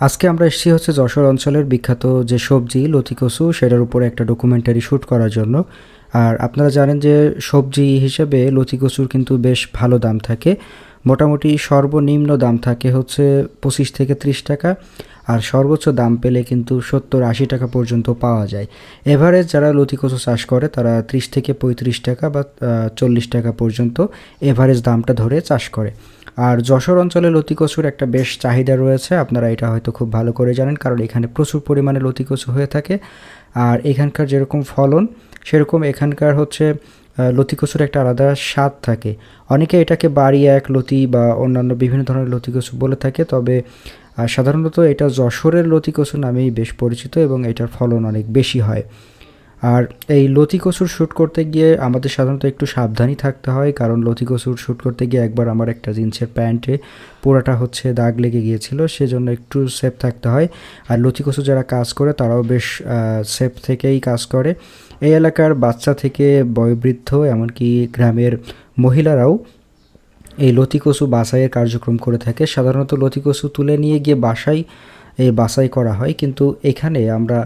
আজকে আমরা এসেছি হচ্ছে যশোর অঞ্চলের বিখ্যাত যে সবজি লতিকসু সেটার উপরে একটা ডকুমেন্টারি শ্যুট করার জন্য। আর আপনারা জানেন যে সবজি হিসেবে লতিকসুর কিন্তু বেশ ভালো দাম থাকে। মোটামুটি সর্বনিম্ন দাম থাকে হচ্ছে পঁচিশ থেকে ত্রিশ টাকা। আর সর্বোচ্চ দাম পেলে কিন্তু সত্তর আশি টাকা পর্যন্ত পাওয়া যায়। এভারেজ যারা লতিকসু চাষ করে, তারা ত্রিশ থেকে পঁয়ত্রিশ টাকা বা চল্লিশ টাকা পর্যন্ত এভারেজ দামটা ধরে চাষ করে। আর যশোর অঞ্চলে লতিকসুর একটা বেশ চাহিদা রয়েছে। আপনারা এটা হয়তো খুব ভালো করে জানেন কারণ এখানে প্রচুর পরিমাণে লতিকসু হয়ে থাকে। আর এখানকার যেরকম ফলন সেরকম এখানকার হচ্ছে আহ, লতিকসুর একটা আলাদা স্বাদ থাকে। অনেকে এটাকে বাড়ি এক লতি বা অন্যান্য বিভিন্ন ধরনের লতিকসু বলে থাকে তবে সাধারণত এটা যশোরের লতিকসু নামেই বেশ পরিচিত এবং এটার ফলন অনেক বেশি হয়। আর এই লতি কচুর শ্যুট করতে গিয়ে আমাদের সাধারণত একটু সাবধানই থাকতে হয়, কারণ লতি কচুর শ্যুট করতে গিয়ে একবার আমার একটা জিন্সের প্যান্টে পুরাটা হচ্ছে দাগ লেগে গিয়েছিল, সেজন্য একটু সেফ থাকতে হয়। আর লতি কচু যারা কাজ করে তারাও বেশ সেফ থেকেই কাজ করে। এই এলাকার বাচ্চা থেকে বয়োবৃদ্ধ এমনকি গ্রামের মহিলারাও এই লতি কচু বাছাইয়ের কার্যক্রম করে থাকে। সাধারণত লতি কচু তুলে নিয়ে গিয়ে বাসায় এই বাছাই করা হয়। কিন্তু এখানে আমরা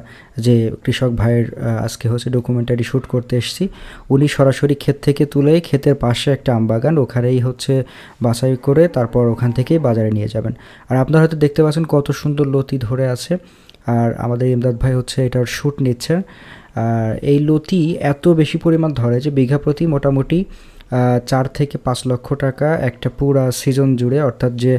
যে কৃষক ভাইয়ের আজকে হচ্ছে ডকুমেন্টারি শ্যুট করতে এসেছি, উনি সরাসরি ক্ষেত থেকে তুলে ক্ষেতের পাশে একটা আম বাগান, ওখানেই হচ্ছে বাছাই করে তারপর ওখান থেকেই বাজারে নিয়ে যাবেন। আর আপনারা হয়তো দেখতে পাচ্ছেন কত সুন্দর লতি ধরে আছে। আর আমাদের ইমদাদ ভাই হচ্ছে এটার শ্যুট নিচ্ছে। আর এই লতি এত বেশি পরিমাণ ধরে যে বিঘা প্রতি মোটামুটি চার থেকে পাঁচ লক্ষ টাকা একটা পুরা সিজন জুড়ে, অর্থাৎ যে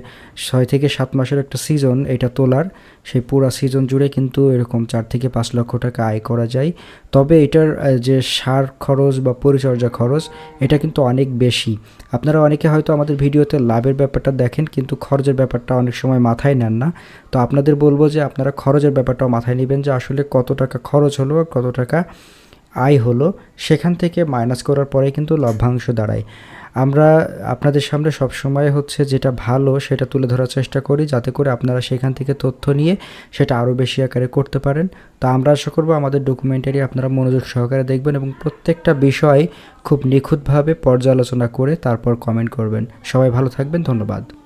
ছয় থেকে সাত মাসের একটা সিজন এটা তোলার, সেই পুরা সিজন জুড়ে কিন্তু এরকম চার থেকে পাঁচ লক্ষ টাকা আয় করা যায়। তবে এটার যে সার খরচ বা পরিচর্যা খরচ, এটা কিন্তু অনেক বেশি। আপনারা অনেকে হয়তো আমাদের ভিডিওতে লাভের ব্যাপারটা দেখেন, কিন্তু খরচের ব্যাপারটা অনেক সময় মাথায় নেন না। তো আপনাদের বলব যে আপনারা খরচের ব্যাপারটাও মাথায় নেবেন যে আসলে কত টাকা খরচ হলো কত টাকা আয় হলো, সেখান থেকে মাইনাস করার পরে কিন্তু লভ্যাংশ দাঁড়ায়। আমরা আপনাদের সামনে সবসময় হচ্ছে যেটা ভালো সেটা তুলে ধরার চেষ্টা করি, যাতে করে আপনারা সেখান থেকে তথ্য নিয়ে সেটা আরও বেশি আকারে করতে পারেন। তো আমরা আশা করব আমাদের ডকুমেন্টারি আপনারা মনোযোগ সহকারে দেখবেন এবং প্রত্যেকটা বিষয় খুব নিখুঁতভাবে পর্যালোচনা করে তারপর কমেন্ট করবেন। সবাই ভালো থাকবেন, ধন্যবাদ।